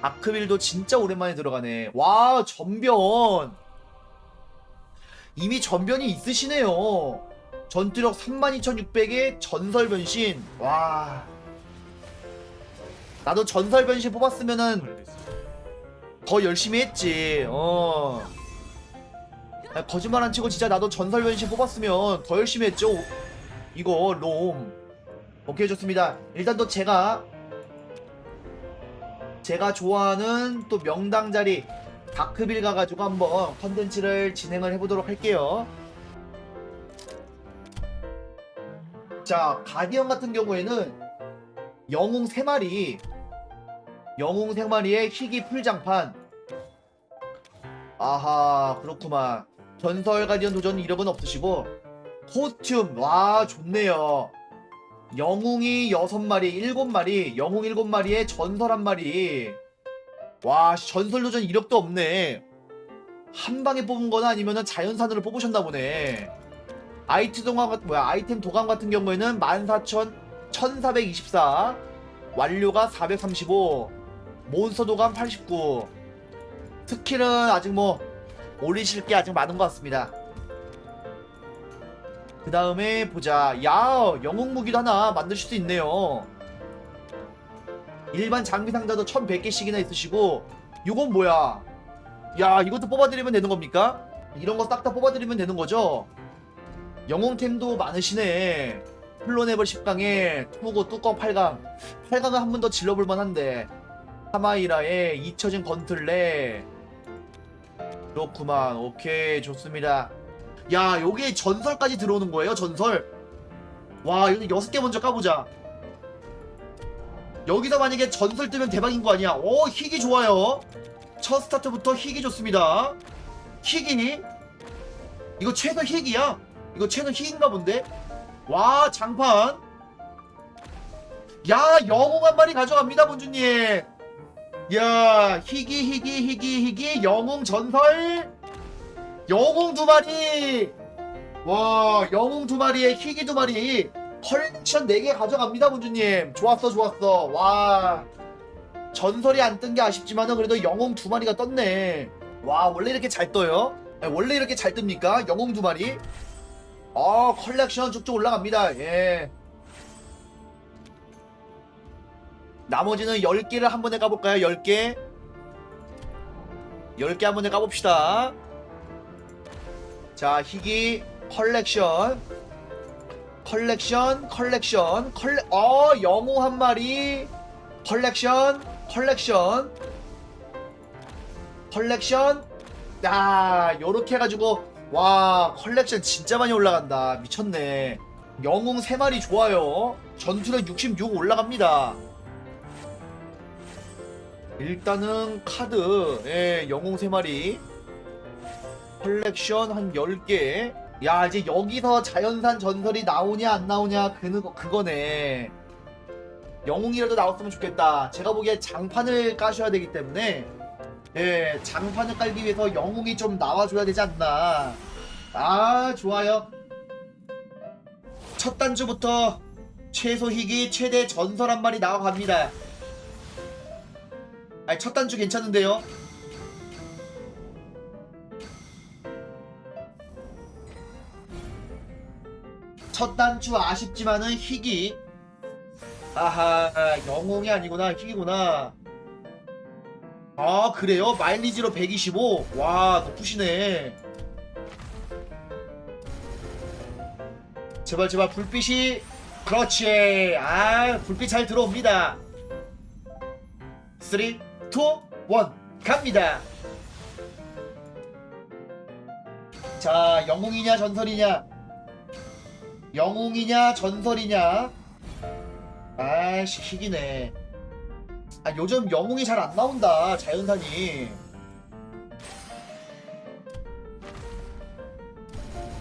아크빌도 진짜 오랜만에 들어가네. 와, 전변. 이미 전변이 있으시네요. 전투력 32,600에 전설 변신. 와. 나도 전설 변신 뽑았으면은 더 열심히 했지. 어. 아, 거짓말 안 치고 진짜 나도 전설 변신 뽑았으면 더 열심히 했죠. 이거 롬. 오케이 좋습니다. 일단 또 제가 제가 좋아하는 또 명당 자리 다크빌 가가지고 한번 컨텐츠를 진행을 해보도록 할게요. 자, 가디언 같은 경우에는 영웅 3마리, 영웅 3마리에 희귀 풀장판. 아하, 그렇구만. 전설 가디언 도전 이력은 없으시고, 코스튬, 와, 좋네요. 영웅이 6마리, 7마리, 영웅 7마리에 전설 1마리. 와, 씨, 전설 도전 이력도 없네. 한 방에 뽑은 거나 아니면은 자연산으로 뽑으셨나 보네. 동감 같은 뭐야 아이템 도감 같은 경우에는 14,000 1424 완료가 435 몬스터 도감 89 스킬은 아직 뭐 올리실 게 아직 많은 것 같습니다 그 다음에 보자 야 영웅 무기도 하나 만드실 수 있네요 일반 장비 상자도 1100개씩이나 있으시고 이건 뭐야 야 이것도 뽑아드리면 되는 겁니까? 이런 거 싹 다 뽑아드리면 되는 거죠? 영웅템도 많으시네. 플로네벌 10강에 투고 뚜껑 8강. 8강은 한 번 더 질러볼 만 한데. 하마이라에 잊혀진 건틀레. 그렇구만. 오케이. 좋습니다. 야, 요게 전설까지 들어오는 거예요, 전설. 와, 이거 여섯 개 먼저 까보자. 여기서 만약에 전설 뜨면 대박인 거 아니야? 오, 희귀 좋아요. 첫 스타트부터 희귀 좋습니다. 희귀니? 이거 최소 희귀야. 이거 채널 희인가 본데? 와 장판 야 영웅 한 마리 가져갑니다 본주님 야 희귀 희귀 희귀 희귀 영웅 전설 영웅 두 마리. 와 영웅 두 마리에 희귀 두 마리. 컬렉션 4개 가져갑니다 본주님. 좋았어 좋았어. 와. 전설이 안 뜬 게 아쉽지만은 그래도 영웅 두 마리가 떴네. 와 원래 이렇게 잘 떠요? 아니, 원래 이렇게 잘 뜹니까? 영웅 두 마리? 어 컬렉션 쭉쭉 올라갑니다. 예. 나머지는 10개를 한 번에 까볼까요? 10개? 10개 한 번에 까봅시다 자 희귀 컬렉션. 컬렉션 컬렉션 컬렉 어 영웅 한 마리. 컬렉션 컬렉션. 컬렉션. 야 요렇게 해가지고 와 컬렉션 진짜 많이 올라간다. 미쳤네. 영웅 3마리 좋아요. 전투력 66 올라갑니다. 일단은 카드. 예 영웅 3마리 컬렉션 한 10개 야 이제 여기서 자연산 전설이 나오냐 안 나오냐 그, 그거네 영웅이라도 나왔으면 좋겠다 제가 보기에 장판을 까셔야 되기 때문에 예, 장판을 깔기 위해서 영웅이 좀 나와줘야 되지 않나. 아, 좋아요. 첫 단주부터 최소 희귀 최대 전설 한 마리 나와갑니다. 아니, 첫 단주 괜찮은데요? 첫 단주 아쉽지만은 희귀. 아하, 영웅이 아니구나, 희귀구나. 아 그래요? 마일리지로 125? 와 높으시네 제발 제발 불빛이 그렇지 아 불빛 잘 들어옵니다 3 2 1 갑니다 자 영웅이냐 전설이냐 영웅이냐 전설이냐? 아씨 희귀네. 아 요즘 영웅이 잘 안 나온다 자연산이.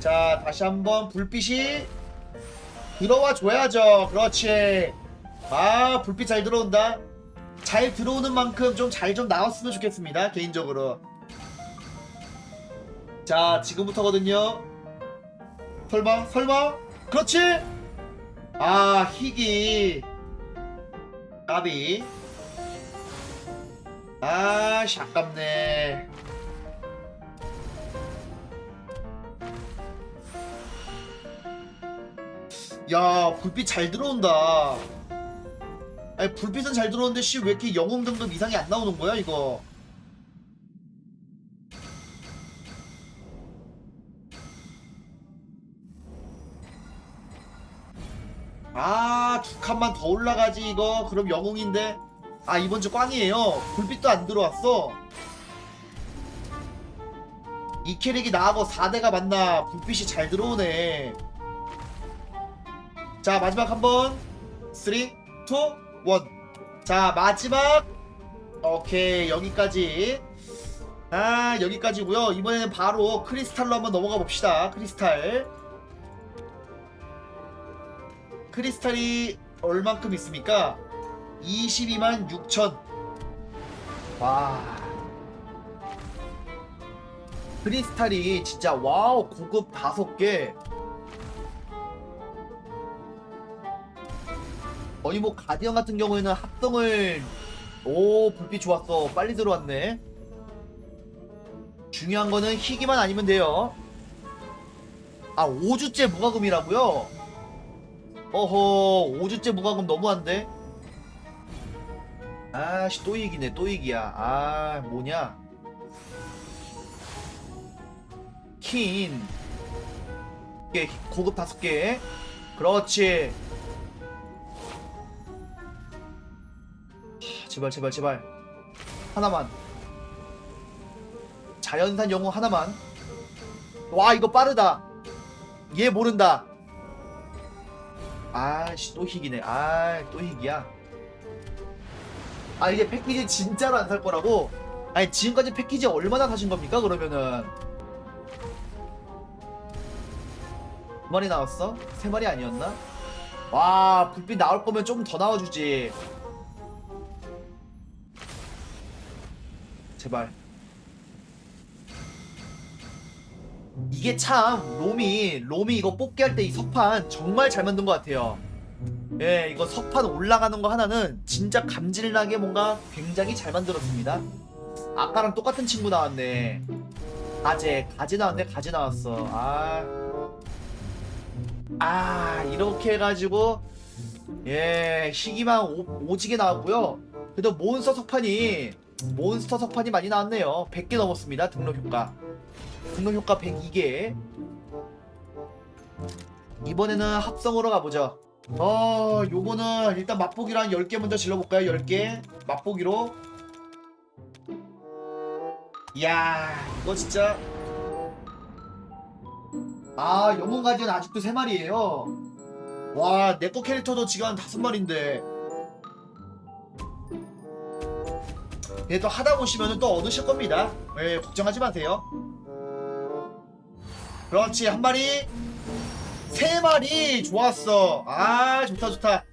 자 다시 한번 불빛이 들어와 줘야죠. 그렇지. 아 불빛 잘 들어온다. 잘 들어오는 만큼 좀 잘좀 나왔으면 좋겠습니다 개인적으로. 자 지금부터거든요. 설마 설마 그렇지? 아 희귀. 까비. 아씨 아깝네. 야 불빛 잘 들어온다. 아니 불빛은 잘 들어오는데 씨 왜 이렇게 영웅 등급 이상이 안 나오는 거야 이거 칸만 더 올라가지, 이거. 그럼 영웅인데. 아, 이번 주 꽝이에요. 불빛도 안 들어왔어. 이 캐릭이 나하고 4대가 맞나. 불빛이 잘 들어오네. 자, 마지막 한 번. 3, 2, 1. 자, 마지막. 오케이, 여기까지. 아, 여기까지고요 이번에는 바로 크리스탈로 한번 넘어가 봅시다. 크리스탈. 크리스탈이 얼만큼 있습니까? 22만 6천. 와. 크리스탈이 진짜 와우 고급 다섯 개. 거의 뭐 가디언 같은 경우에는 합성을 오 불빛 좋았어 빨리 들어왔네. 중요한 거는 희귀만 아니면 돼요. 아 5주째 무과금이라고요? 어허 5주째 무과금 너무한데? 아씨 또 이기네 또 이기야. 아 뭐냐? 킨. 게 고급 다섯 개. 그렇지. 하, 제발 제발 제발. 하나만. 자연산 영웅 하나만. 와 이거 빠르다. 얘 모른다 아씨 또 희귀네 아 또 희귀야 아 이게 패키지 진짜로 안 살 거라고? 아니 지금까지 패키지 얼마나 사신 겁니까 그러면은 두 마리 나왔어? 세 마리 아니었나? 와 불빛 나올 거면 좀 더 나와주지 제발 이게 참 롬이 롬이 이거 뽑기 할 때 이 석판 정말 잘 만든 것 같아요. 예 이거 석판 올라가는 거 하나는 진짜 감질나게 뭔가 굉장히 잘 만들었습니다. 아까랑 똑같은 친구 나왔네. 가재 가재 나왔네 가재 나왔어. 아, 아 이렇게 해가지고 예 희귀만 오, 오지게 나왔고요. 그래도 몬스터 석판이 몬스터 석판이 많이 나왔네요. 100개 넘었습니다 등록 효과 등록 효과 102개 이번에는 합성으로 가보죠. 어 요거는 일단 맛보기로 한 10개 먼저 질러볼까요? 10개? 맛보기로. 이야 이거 진짜. 아 영웅 가디언 아직도 3마리에요. 와 내꺼 캐릭터도 지금 한 5마리인데. 예, 또 하다 보시면 또 얻으실 겁니다. 예, 걱정하지 마세요 그렇지 한 마리. 세 마리. 좋았어. 아 좋다 좋다.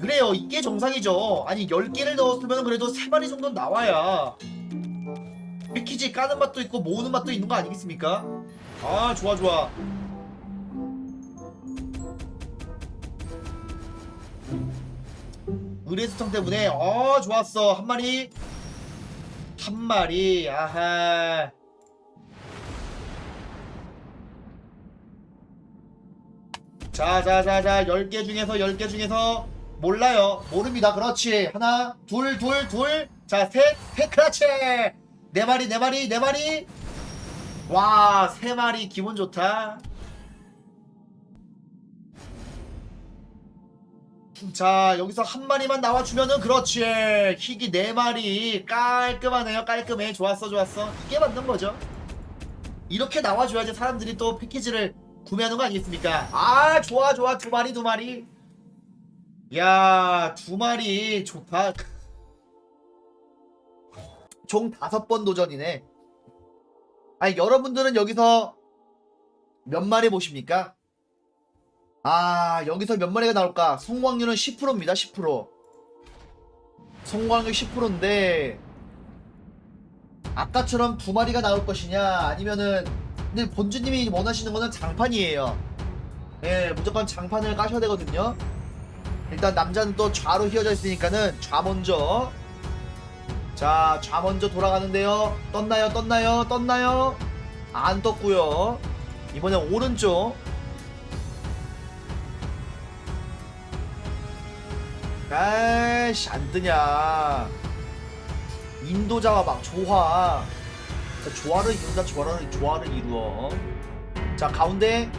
그래요 이게 정상이죠. 아니 10개를 넣었으면 그래도 세 마리 정도는 나와야 패키지 까는 맛도 있고 모으는 맛도 있는 거 아니겠습니까? 아 좋아 좋아. 의뢰수청 때문에 어 좋았어. 한 마리. 한 마리. 아하 자자자자 10개 중에서 10개 중에서 몰라요. 모릅니다. 그렇지. 하나 둘 둘 둘자셋셋 그렇지. 네 마리 네 마리 네 마리. 와 세 마리 기분 좋다. 자 여기서 한 마리만 나와주면은 그렇지. 희귀 네 마리. 깔끔하네요. 깔끔해. 좋았어 좋았어. 이게 맞는 거죠? 이렇게 나와줘야지 사람들이 또 패키지를 구매하는 거 아니겠습니까? 아 좋아 좋아 두 마리 두 마리 야두 마리 좋다 총 다섯 번 도전이네 아니 여러분들은 여기서 몇 마리 보십니까? 아 여기서 몇 마리가 나올까? 성공률은 10%입니다 10% 성공률 10%인데 아까처럼 두 마리가 나올 것이냐 아니면은 근데 본주님이 원하시는 거는 장판이에요. 예, 무조건 장판을 까셔야 되거든요. 일단 남자는 또 좌로 휘어져 있으니까는 좌 먼저. 자, 좌 먼저 돌아가는데요. 떴나요? 떴나요? 떴나요? 안 떴고요. 이번엔 오른쪽. 아이씨, 안 뜨냐. 인도자와 막 조화. 자, 조화를 이룬다, 조화를, 조화를 이루어. 자, 가운데.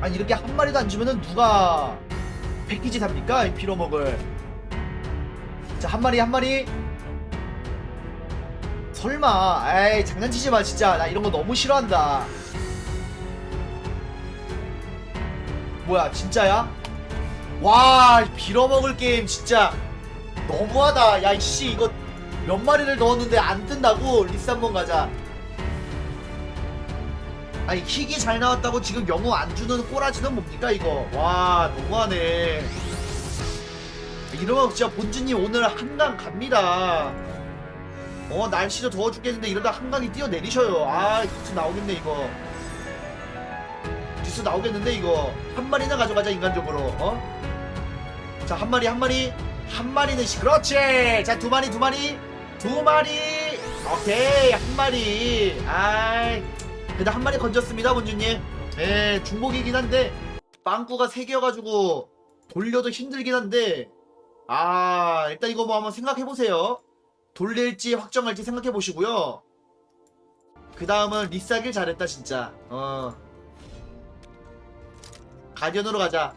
아니, 이렇게 한 마리도 안 주면은 누가 패키지 삽니까? 이 빌어먹을. 자, 한 마리, 한 마리. 설마. 에이, 장난치지 마, 진짜. 나 이런 거 너무 싫어한다. 뭐야, 진짜야? 와, 빌어먹을 게임, 진짜. 너무하다. 야, 이씨, 이거 몇 마리를 넣었는데 안 뜬다고? 리스 한번 가자. 아니, 킥이 잘 나왔다고 지금 영웅 안 주는 꼬라지는 뭡니까, 이거? 와, 너무하네. 이러면 진짜 본주님 오늘 한강 갑니다. 어, 날씨도 더워 죽겠는데 이러다 한강이 뛰어내리셔요. 아, 뉴스 나오겠네, 이거. 뉴스 나오겠는데, 이거. 한 마리나 가져가자, 인간적으로. 어? 자, 한 마리, 한 마리. 한 마리는 시, 그렇지! 자, 두 마리, 두 마리. 두 마리. 오케이, 한 마리. 아이. 그래도 한 마리 건졌습니다, 본주님. 예, 중복이긴 한데, 빵꾸가 세 개여가지고, 돌려도 힘들긴 한데, 아, 일단 이거 뭐 한번 생각해보세요. 돌릴지 확정할지 생각해보시고요. 그 다음은 리싸길 잘했다, 진짜. 어. 가디언으로 가자.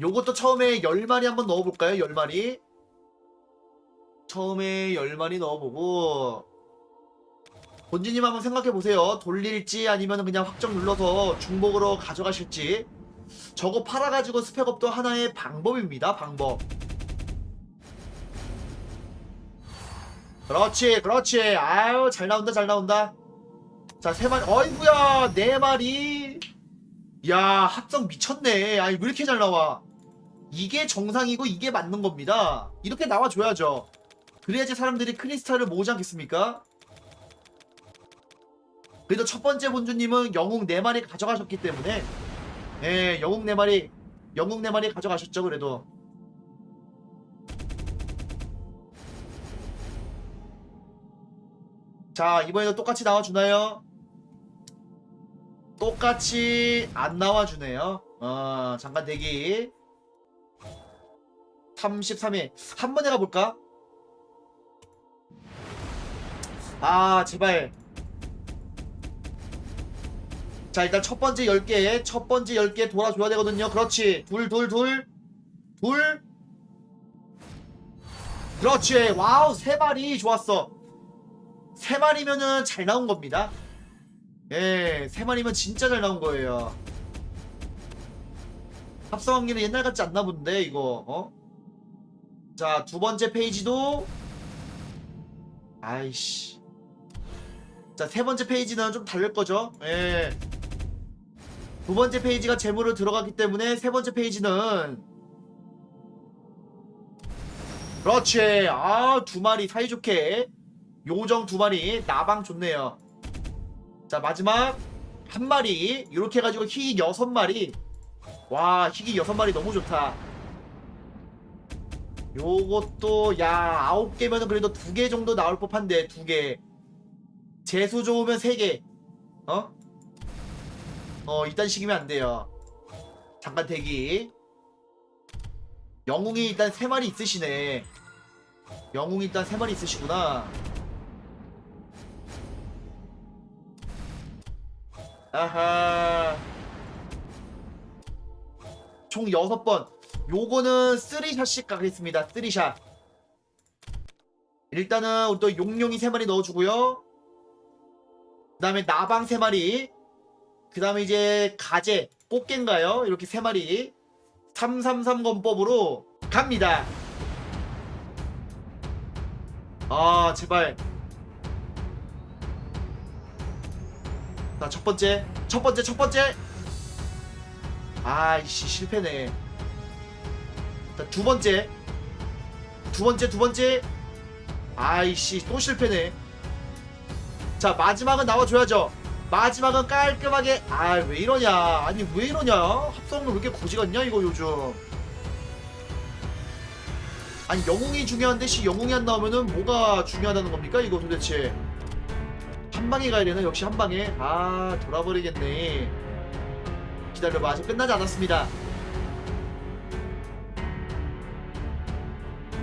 요것도 처음에 10마리 한번 넣어볼까요? 10마리. 처음에 10마리 넣어보고, 본진님 한번 생각해보세요. 돌릴지 아니면 그냥 확정 눌러서 중복으로 가져가실지. 저거 팔아가지고 스펙업도 하나의 방법입니다. 방법. 그렇지, 그렇지. 아유, 잘 나온다, 잘 나온다. 자, 세 마리. 어이구야, 네 마리. 야, 합성 미쳤네. 아니, 왜 이렇게 잘 나와? 이게 정상이고 이게 맞는 겁니다. 이렇게 나와줘야죠. 그래야지 사람들이 크리스탈을 모으지 않겠습니까? 그래도 첫 번째 본주님은 영웅 4마리 가져가셨기 때문에 예, 영웅 4마리 영웅 4마리 가져가셨죠 그래도 자 이번에도 똑같이 나와주나요? 똑같이 안 나와주네요. 어 잠깐 대기. 33일. 한번 해가볼까? 아 제발. 자 일단 첫 번째 10개 첫 번째 10개 돌아줘야 되거든요. 그렇지. 둘 둘 둘. 둘. 그렇지. 와우 세 마리 좋았어. 세 마리면은 잘 나온 겁니다 예 세 마리면 진짜 잘 나온 거예요. 합성 확률은 옛날 같지 않나 본데 이거 어? 자 두 번째 페이지도. 아이씨. 자 세 번째 페이지는 좀 다를 거죠? 예. 두 번째 페이지가 재물로 들어가기 때문에 세 번째 페이지는. 그렇지. 아 두 마리 사이좋게. 요정 두 마리. 나방 좋네요 자 마지막 한 마리. 이렇게 해가지고 희귀 여섯 마리. 와 희귀 여섯 마리 너무 좋다. 요것도 야 아홉 개면은 그래도 두 개 정도 나올 법한데 두개. 재수 좋으면 세개. 어? 어 이딴 식이면 안 돼요. 잠깐 대기. 영웅이 일단 세 마리 있으시네. 영웅이 일단 세 마리 있으시구나 아하. 총 여섯 번. 요거는 쓰리샷씩 가겠습니다. 쓰리샷. 일단은 우리 또 용룡이 세 마리 넣어주고요. 그 다음에 나방 세 마리. 그 다음에 이제 가재 꽃게인가요? 이렇게 세 마리. 333 건법으로 갑니다. 아 제발 자첫 번째 첫 번째 첫 번째. 아이씨 실패네. 자두 번째. 두 번째 두 번째. 아이씨 또 실패네. 자 마지막은 나와줘야죠. 마지막은 깔끔하게 아 왜 이러냐. 아니 왜 이러냐. 합성을 왜 이렇게 거지 같냐 이거 요즘. 아니 영웅이 중요한데 씨 영웅이 안 나오면은 뭐가 중요하다는 겁니까 이거 도대체 한 방에 가야 되나? 역시 한 방에. 아 돌아버리겠네. 기다려봐. 아직 끝나지 않았습니다.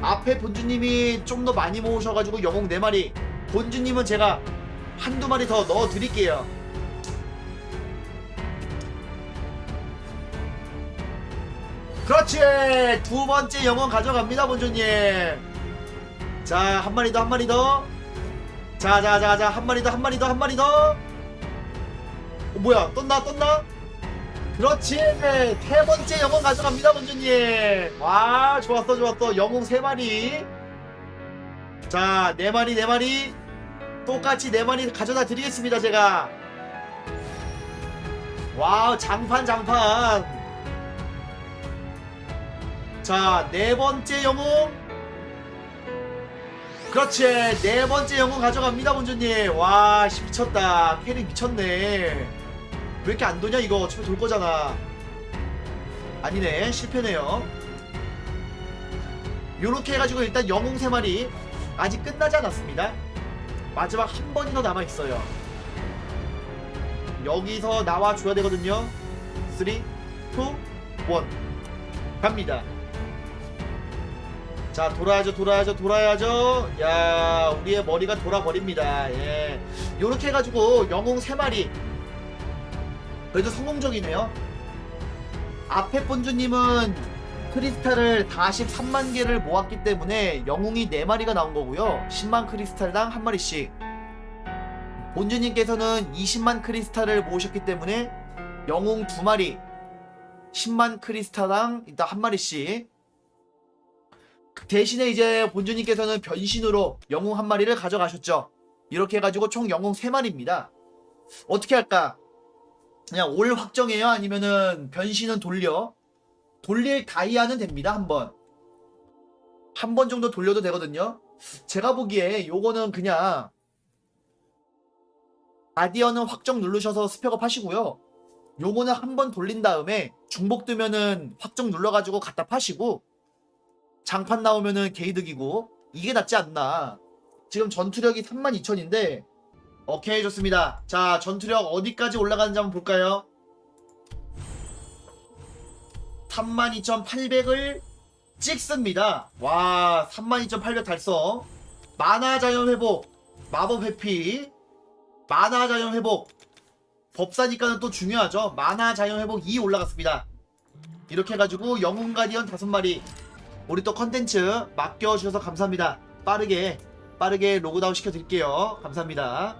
앞에 본주님이 좀 더 많이 모으셔가지고 영웅 4마리. 본주님은 제가 한두 마리 더 넣어드릴게요. 그렇지! 두 번째 영웅 가져갑니다 본주님. 자 한 마리 더 한 마리 더 자자자자 한 마리 더 한 마리 더 한 마리 더. 어, 뭐야 떴나 떴나? 그렇지. 세 번째 영웅 가져갑니다 본주님. 와 좋았어 좋았어. 영웅 세 마리. 자네 마리 네 마리. 똑같이 네 마리 가져다 드리겠습니다 제가. 와우 장판 장판. 자, 네 번째 영웅. 그렇지. 네 번째 영웅 가져갑니다, 본주님. 와, 씨, 미쳤다. 캐릭 미쳤네. 왜 이렇게 안 도냐, 이거. 어차피 돌 거잖아. 아니네. 실패네요. 요렇게 해가지고 일단 영웅 세 마리. 아직 끝나지 않았습니다. 마지막 한 번이 더 남아있어요. 여기서 나와줘야 되거든요. 3, 2, 1. 갑니다. 자 돌아야죠 돌아야죠 돌아야죠. 야 우리의 머리가 돌아버립니다. 예. 요렇게 해가지고 영웅 3마리. 그래도 성공적이네요. 앞에 본주님은 크리스탈을 43만 개를 모았기 때문에 영웅이 4마리가 나온 거고요. 10만 크리스탈당 한 마리씩. 본주님께서는 20만 크리스탈을 모으셨기 때문에 영웅 2마리 10만 크리스탈당 일단 한 마리씩 대신에 이제 본주님께서는 변신으로 영웅 한 마리를 가져가셨죠. 이렇게 해가지고 총 영웅 세 마리입니다. 어떻게 할까? 그냥 올 확정해요? 아니면은 변신은 돌려? 돌릴 다이아는 됩니다, 한 번. 한 번 정도 돌려도 되거든요. 제가 보기에 요거는 그냥 아디언은 확정 누르셔서 스펙업 하시고요. 요거는 한 번 돌린 다음에 중복 뜨면은 확정 눌러가지고 갖다 파시고 장판 나오면은 게이득이고 이게 낫지 않나. 지금 전투력이 32,000인데 오케이 좋습니다. 자 전투력 어디까지 올라가는지 한번 볼까요? 32,800을 찍습니다. 와 32,800 달성. 만화 자연 회복 마법 회피. 만화 자연 회복. 법사니까는 또 중요하죠. 만화 자연 회복 2 올라갔습니다. 이렇게 해가지고 영웅 가디언 5마리 우리 또 컨텐츠 맡겨주셔서 감사합니다. 빠르게, 빠르게 로그다운 시켜드릴게요. 감사합니다.